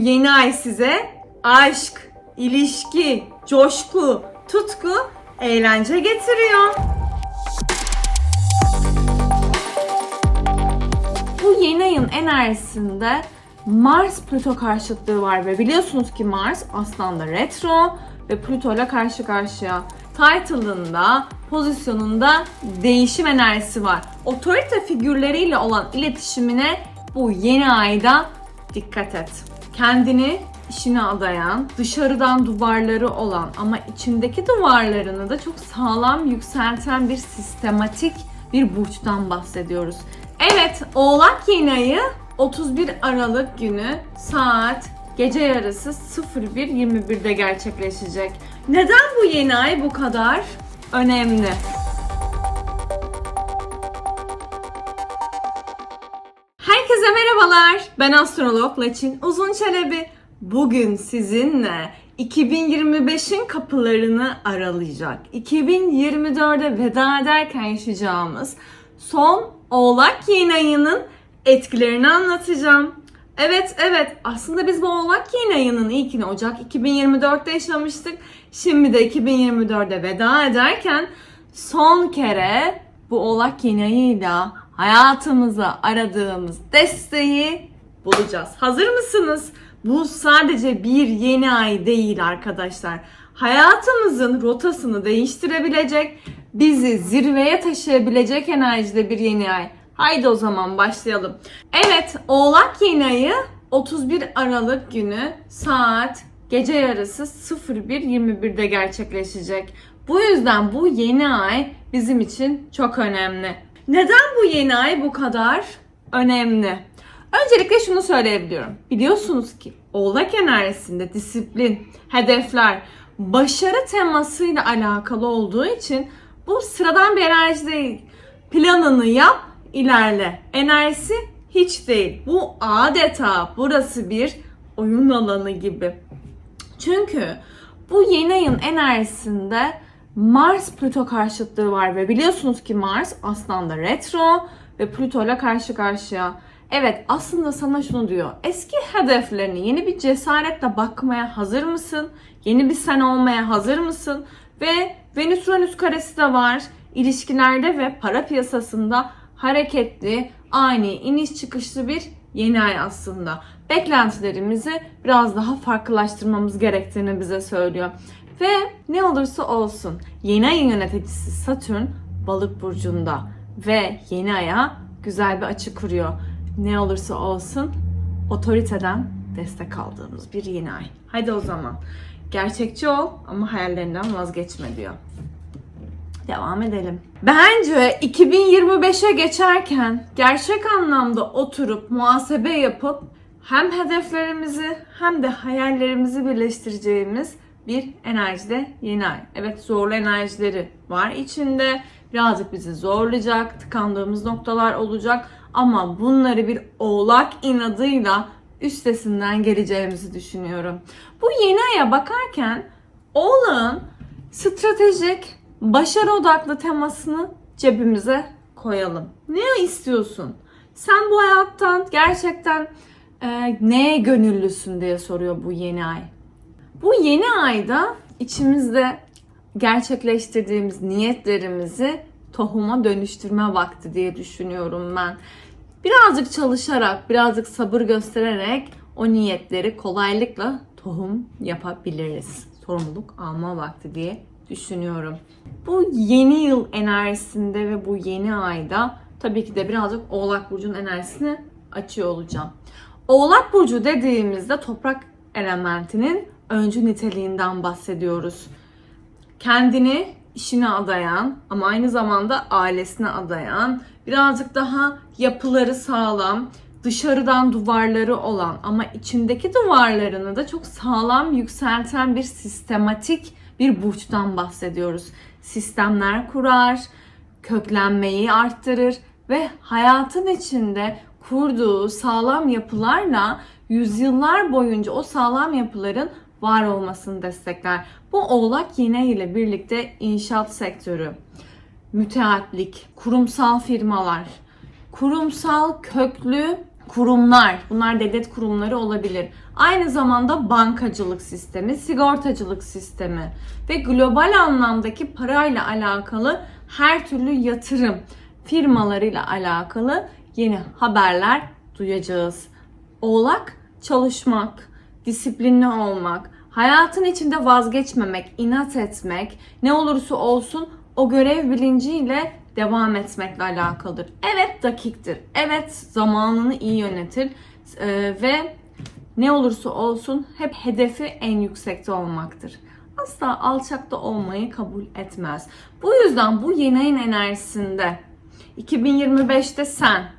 Yeni ay size aşk, ilişki, coşku, tutku, eğlence getiriyor. Bu yeni ayın enerjisinde Mars Plüto karşıtlığı var ve biliyorsunuz ki Mars aslında retro ve Plüto ile karşı karşıya. Title'ında, pozisyonunda değişim enerjisi var. Otorite figürleriyle olan iletişimine bu yeni ayda dikkat et. Kendini işine adayan, dışarıdan duvarları olan ama içindeki duvarlarını da çok sağlam yükselten bir sistematik bir burçtan bahsediyoruz. Evet, Oğlak yeni ayı 31 Aralık günü saat gece yarısı 01.21'de gerçekleşecek. Neden bu yeni ay bu kadar önemli? Merhabalar. Ben astrolog Laçin Uzun Çelebi. Bugün sizinle 2025'in kapılarını aralayacak, 2024'e veda ederken yaşayacağımız son Oğlak yeni ayının etkilerini anlatacağım. Evet evet aslında biz bu Oğlak yeni ayının ilkini Ocak 2024'te yaşamıştık. Şimdi de 2024'de veda ederken son kere bu Oğlak yeni ayıyla hayatımıza aradığımız desteği bulacağız. Hazır mısınız? Bu sadece bir yeni ay değil arkadaşlar. Hayatımızın rotasını değiştirebilecek, bizi zirveye taşıyabilecek enerjide bir yeni ay. Haydi o zaman başlayalım. Evet, Oğlak yeni ayı 31 Aralık günü saat gece yarısı 01.21'de gerçekleşecek. Bu yüzden bu yeni ay bizim için çok önemli. Neden bu yeni ay bu kadar önemli? Öncelikle şunu söyleyebiliyorum. Biliyorsunuz ki Oğlak enerjisinde disiplin, hedefler, başarı temasıyla alakalı olduğu için bu sıradan bir enerji değil. Planını yap, ilerle. Enerjisi hiç değil. Bu adeta burası bir oyun alanı gibi. Çünkü bu yeni ayın enerjisinde Mars Plüto karşıtlığı var ve biliyorsunuz ki Mars aslında retro ve Plüto ile karşı karşıya. Evet aslında sana şunu diyor. Eski hedeflerini yeni bir cesaretle bakmaya hazır mısın? Yeni bir sen olmaya hazır mısın? Ve Venüs Uranüs karesi de var. İlişkilerde ve para piyasasında hareketli, ani, iniş çıkışlı bir yeni ay aslında. Beklentilerimizi biraz daha farklılaştırmamız gerektiğini bize söylüyor. Ve ne olursa olsun yeni ayın yöneticisi Satürn balık burcunda ve yeni aya güzel bir açı kuruyor. Ne olursa olsun otoriteden destek aldığımız bir yeni ay. Haydi o zaman gerçekçi ol ama hayallerinden vazgeçme diyor. Devam edelim. Bence 2025'e geçerken gerçek anlamda oturup muhasebe yapıp hem hedeflerimizi hem de hayallerimizi birleştireceğimiz bir enerjide yeni ay. Evet zorlu enerjileri var içinde. Birazcık bizi zorlayacak, tıkandığımız noktalar olacak ama bunları bir oğlak inadıyla üstesinden geleceğimizi düşünüyorum. Bu yeni aya bakarken oğlağın stratejik, başarı odaklı temasını cebimize koyalım. Ne istiyorsun? Sen bu hayattan gerçekten e, neye gönüllüsün diye soruyor bu yeni ay. Bu yeni ayda içimizde gerçekleştirdiğimiz niyetlerimizi tohuma dönüştürme vakti diye düşünüyorum ben. Birazcık çalışarak, birazcık sabır göstererek o niyetleri kolaylıkla tohum yapabiliriz. Sorumluluk alma vakti diye düşünüyorum. Bu yeni yıl enerjisinde ve bu yeni ayda tabii ki de birazcık Oğlak Burcu'nun enerjisini açıyor olacağım. Oğlak Burcu dediğimizde toprak elementinin öncü niteliğinden bahsediyoruz. Kendini işine adayan ama aynı zamanda ailesine adayan, birazcık daha yapıları sağlam, dışarıdan duvarları olan ama içindeki duvarlarını da çok sağlam yükselten bir sistematik bir burçtan bahsediyoruz. Sistemler kurar, köklenmeyi arttırır ve hayatın içinde kurduğu sağlam yapılarla yüzyıllar boyunca o sağlam yapıların var olmasını destekler. Bu oğlak yine ile birlikte inşaat sektörü, müteahhitlik, kurumsal firmalar, kurumsal köklü kurumlar, bunlar devlet kurumları olabilir. Aynı zamanda bankacılık sistemi, sigortacılık sistemi ve global anlamdaki parayla alakalı her türlü yatırım firmalarıyla alakalı yeni haberler duyacağız. Oğlak çalışmak, disiplinli olmak, hayatın içinde vazgeçmemek, inat etmek, ne olursa olsun o görev bilinciyle devam etmekle alakalıdır. Evet dakiktir. Evet zamanını iyi yönetir Ee, ve ne olursa olsun hep hedefi en yüksekte olmaktır. Asla alçakta olmayı kabul etmez. Bu yüzden bu yeni ayın enerjisinde 2025'te sen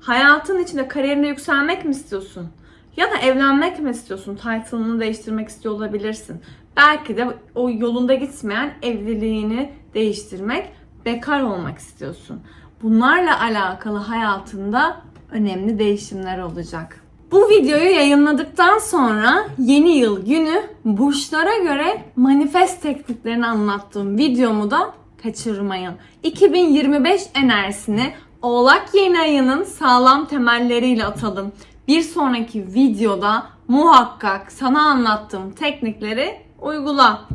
hayatın içinde kariyerinde yükselmek mi istiyorsun? Ya da evlenmek mi istiyorsun? Title'ını değiştirmek istiyor olabilirsin. Belki de o yolunda gitmeyen evliliğini değiştirmek, bekar olmak istiyorsun. Bunlarla alakalı hayatında önemli değişimler olacak. Bu videoyu yayınladıktan sonra yeni yıl günü burçlara göre manifest tekniklerini anlattığım videomu da kaçırmayın. 2025 enerjisini Oğlak yeni ayının sağlam temelleriyle atalım. Bir sonraki videoda muhakkak sana anlattığım teknikleri uygula.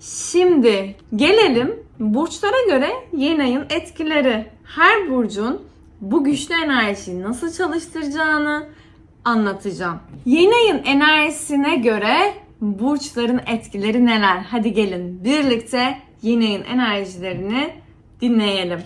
Şimdi gelelim burçlara göre yeni ayın etkileri. Her burcun bu güçlü enerjiyi nasıl çalıştıracağını anlatacağım. Yeni ayın enerjisine göre burçların etkileri neler? Hadi gelin birlikte yeni ayın enerjilerini dinleyelim.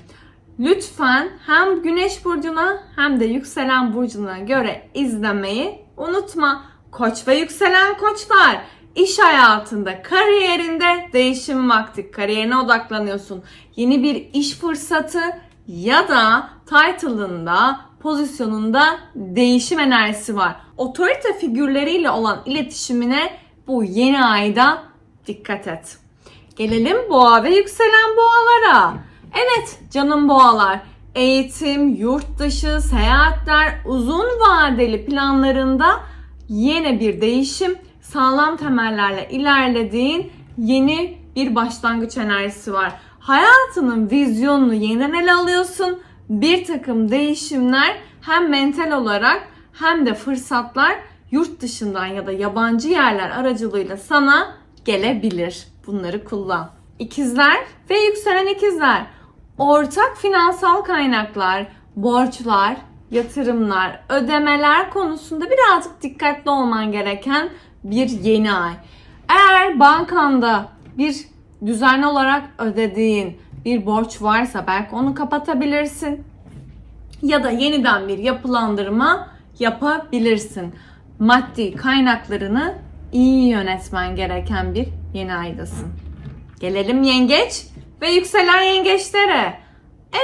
Lütfen hem Güneş burcuna hem de yükselen burcuna göre izlemeyi unutma. Koç ve yükselen koçlar iş hayatında, kariyerinde değişim vakti. Kariyerine odaklanıyorsun. Yeni bir iş fırsatı ya da title'ında, pozisyonunda değişim enerjisi var. Otorite figürleriyle olan iletişimine bu yeni ayda dikkat et. Gelelim boğa ve yükselen boğalara. Evet canım boğalar, eğitim, yurt dışı, seyahatler, uzun vadeli planlarında yeni bir değişim, sağlam temellerle ilerlediğin yeni bir başlangıç enerjisi var. Hayatının vizyonunu yeniden ele alıyorsun. Bir takım değişimler hem mental olarak hem de fırsatlar yurt dışından ya da yabancı yerler aracılığıyla sana gelebilir. Bunları kullan. İkizler ve yükselen ikizler. Ortak finansal kaynaklar, borçlar, yatırımlar, ödemeler konusunda birazcık dikkatli olman gereken bir yeni ay. Eğer bankanda bir düzenli olarak ödediğin bir borç varsa belki onu kapatabilirsin. Ya da yeniden bir yapılandırma yapabilirsin. Maddi kaynaklarını iyi yönetmen gereken bir yeni aydasın. Gelelim yengeç ve yükselen yengeçlere.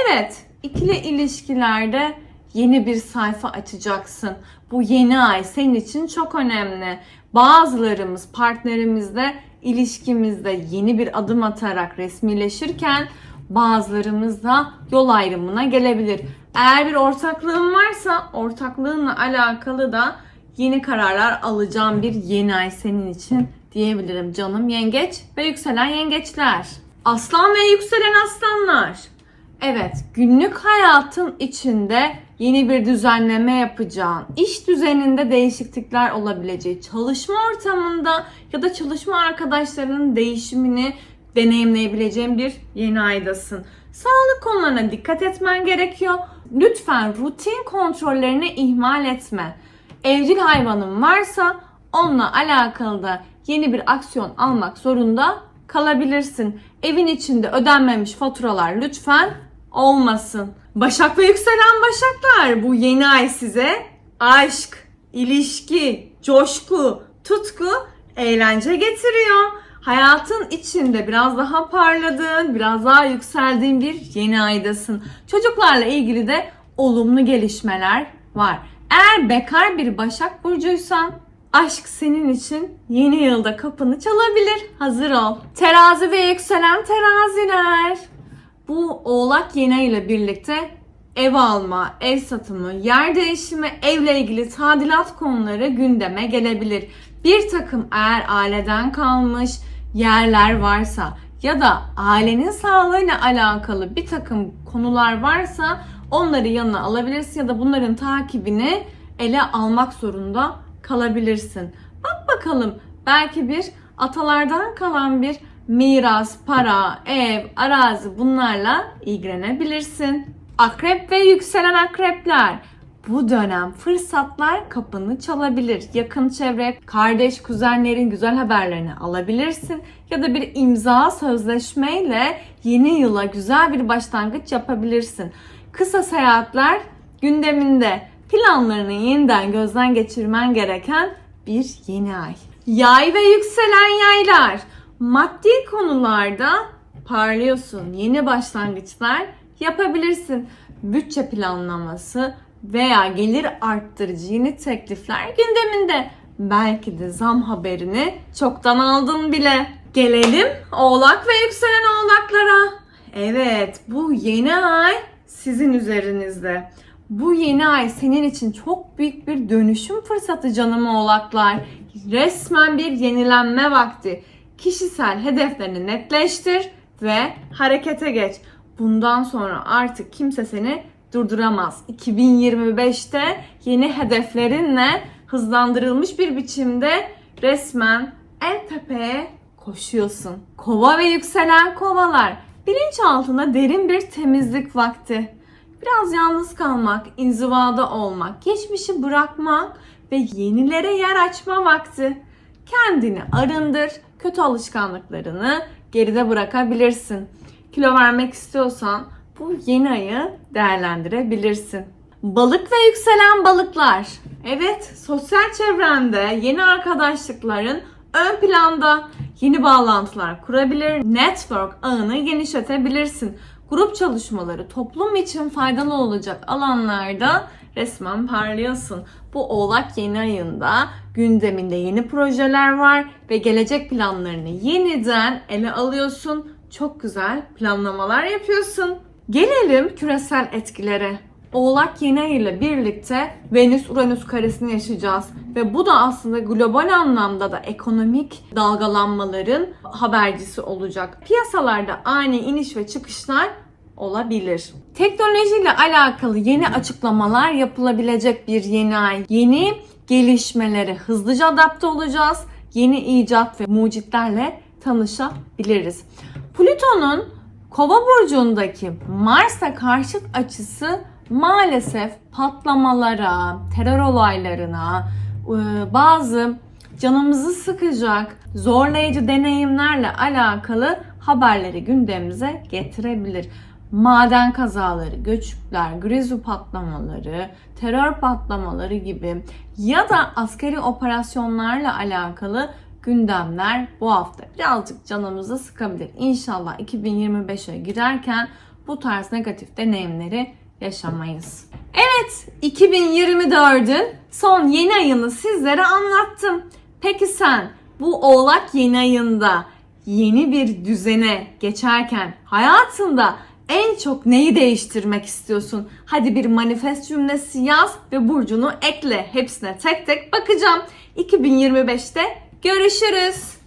Evet, ikili ilişkilerde yeni bir sayfa açacaksın. Bu yeni ay senin için çok önemli. Bazılarımız partnerimizle ilişkimizde yeni bir adım atarak resmileşirken bazılarımız da yol ayrımına gelebilir. Eğer bir ortaklığın varsa ortaklığınla alakalı da yeni kararlar alacağım bir yeni ay senin için diyebilirim canım yengeç ve yükselen yengeçler. Aslan ve yükselen aslanlar. Evet, günlük hayatın içinde yeni bir düzenleme yapacağın, iş düzeninde değişiklikler olabileceği, çalışma ortamında ya da çalışma arkadaşlarının değişimini deneyimleyebileceğin bir yeni aydasın. Sağlık konularına dikkat etmen gerekiyor. Lütfen rutin kontrollerini ihmal etme. Evcil hayvanın varsa onunla alakalı da yeni bir aksiyon almak zorunda kalabilirsin. Evin içinde ödenmemiş faturalar lütfen olmasın. Başak ve yükselen başaklar bu yeni ay size aşk, ilişki, coşku, tutku, eğlence getiriyor. Hayatın içinde biraz daha parladığın, biraz daha yükseldiğin bir yeni aydasın. Çocuklarla ilgili de olumlu gelişmeler var. Eğer bekar bir Başak Burcuysan aşk senin için yeni yılda kapını çalabilir. Hazır ol. Terazi ve yükselen teraziler. Bu oğlak yeni ile birlikte ev alma, ev satımı, yer değişimi, evle ilgili tadilat konuları gündeme gelebilir. Bir takım eğer aileden kalmış yerler varsa ya da ailenin sağlığıyla alakalı bir takım konular varsa onları yanına alabilirsin ya da bunların takibini ele almak zorunda kalabilirsin. Bak bakalım belki bir atalardan kalan bir miras, para, ev, arazi bunlarla ilgilenebilirsin. Akrep ve yükselen akrepler. Bu dönem fırsatlar kapını çalabilir. Yakın çevre, kardeş, kuzenlerin güzel haberlerini alabilirsin. Ya da bir imza sözleşmeyle yeni yıla güzel bir başlangıç yapabilirsin. Kısa seyahatler gündeminde. Planlarını yeniden gözden geçirmen gereken bir yeni ay. Yay ve yükselen yaylar. Maddi konularda parlıyorsun. Yeni başlangıçlar yapabilirsin. Bütçe planlaması veya gelir arttırıcı yeni teklifler gündeminde. Belki de zam haberini çoktan aldın bile. Gelelim Oğlak ve yükselen oğlaklara. Evet bu yeni ay sizin üzerinizde. Bu yeni ay senin için çok büyük bir dönüşüm fırsatı canım oğlaklar. Resmen bir yenilenme vakti. Kişisel hedeflerini netleştir ve harekete geç. Bundan sonra artık kimse seni durduramaz. 2025'te yeni hedeflerinle hızlandırılmış bir biçimde resmen en tepeye koşuyorsun. Kova ve yükselen kovalar. Bilinçaltında derin bir temizlik vakti. Biraz yalnız kalmak, inzivada olmak, geçmişi bırakmak ve yenilere yer açma vakti. Kendini arındır, kötü alışkanlıklarını geride bırakabilirsin. Kilo vermek istiyorsan bu yeni ayı değerlendirebilirsin. Balık ve yükselen balıklar. Evet, sosyal çevrende yeni arkadaşlıkların ön planda yeni bağlantılar kurabilir, network ağını genişletebilirsin. Grup çalışmaları toplum için faydalı olacak alanlarda resmen parlıyorsun. Bu Oğlak yeni ayında gündeminde yeni projeler var ve gelecek planlarını yeniden ele alıyorsun. Çok güzel planlamalar yapıyorsun. Gelelim küresel etkilere. Oğlak yeni ay ile birlikte Venüs-Uranüs karesini yaşayacağız. Ve bu da aslında global anlamda da ekonomik dalgalanmaların habercisi olacak. Piyasalarda ani iniş ve çıkışlar olabilir. Teknolojiyle alakalı yeni açıklamalar yapılabilecek bir yeni ay. Yeni gelişmelere hızlıca adapte olacağız. Yeni icat ve mucitlerle tanışabiliriz. Plüton'un Kova burcundaki Mars'a karşıt açısı maalesef patlamalara, terör olaylarına, e, bazı canımızı sıkacak zorlayıcı deneyimlerle alakalı haberleri gündemimize getirebilir. Maden kazaları, göçükler, grizu patlamaları, terör patlamaları gibi ya da askeri operasyonlarla alakalı gündemler bu hafta birazcık canımızı sıkabilir. İnşallah 2025'e girerken bu tarz negatif deneyimleri yaşamayız. Evet, 2024'ün son yeni ayını sizlere anlattım. Peki sen bu Oğlak yeni ayında yeni bir düzene geçerken hayatında en çok neyi değiştirmek istiyorsun? Hadi bir manifest cümlesi yaz ve burcunu ekle. Hepsine tek tek bakacağım. 2025'te görüşürüz.